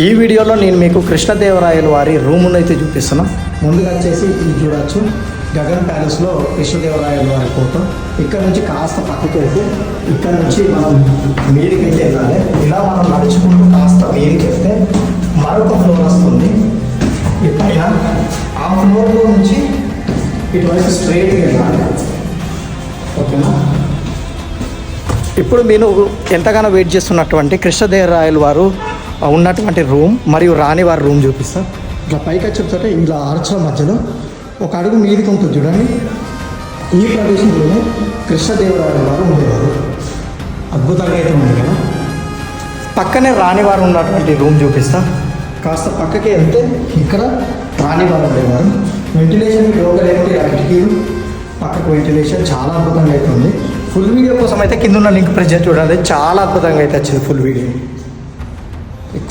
ఈ వీడియోలో నేను మీకు కృష్ణదేవరాయల వారి రూమును అయితే చూపిస్తున్నాను ముందుగా వచ్చేసి ఇది చూడొచ్చు. గగన్ ప్యాలెస్లో కృష్ణదేవరాయల వారి ఫోటో. ఇక్కడ నుంచి కాస్త పక్కకి వెళ్తే ఇక్కడ నుంచి మనం మీదికి అయితే వెళ్ళాలి. ఇలా మనం నడుచుకుంటూ కాస్త మీదికి వెళ్తే మరొక ఫ్లోర్ వస్తుంది. ఈ పైన ఆ ఫ్లోర్లో నుంచి ఇటువైపు స్ట్రైట్గా వెళ్ళాలి. ఓకేనా? ఇప్పుడు మీరు ఎంతగానో వెయిట్ చేస్తున్నటువంటి కృష్ణదేవరాయలు వారు ఉన్నటువంటి రూమ్ మరియు రాణి వారి రూమ్ చూపిస్తా. ఇట్లా పైకి వచ్చేసరికి ఇంట్లో ఆర్చ్ల మధ్యలో ఒక అడుగు మీదికి ఉంటుంది చూడండి. ఈ ప్రదేశంలోనే కృష్ణదేవరాయల వారు ఉండేవారు. అద్భుతంగా అయితే ఉంది కదా. పక్కనే రాణివారు ఉన్నటువంటి రూమ్ చూపిస్తా. కాస్త పక్కకి వెళ్తే ఇక్కడ రాణివారు ఉండేవారు. వెంటిలేషన్ లోపల ఏమిటి? ఆ కిటికీలు పక్కకు వెంటిలేషన్ చాలా అద్భుతంగా అయితే ఉంది. ఫుల్ వీడియో కోసం అయితే కింద ఉన్న లింక్ ప్రెస్ చేసి చూడండి చాలా అద్భుతంగా అయితే వచ్చింది ఫుల్ వీడియో It's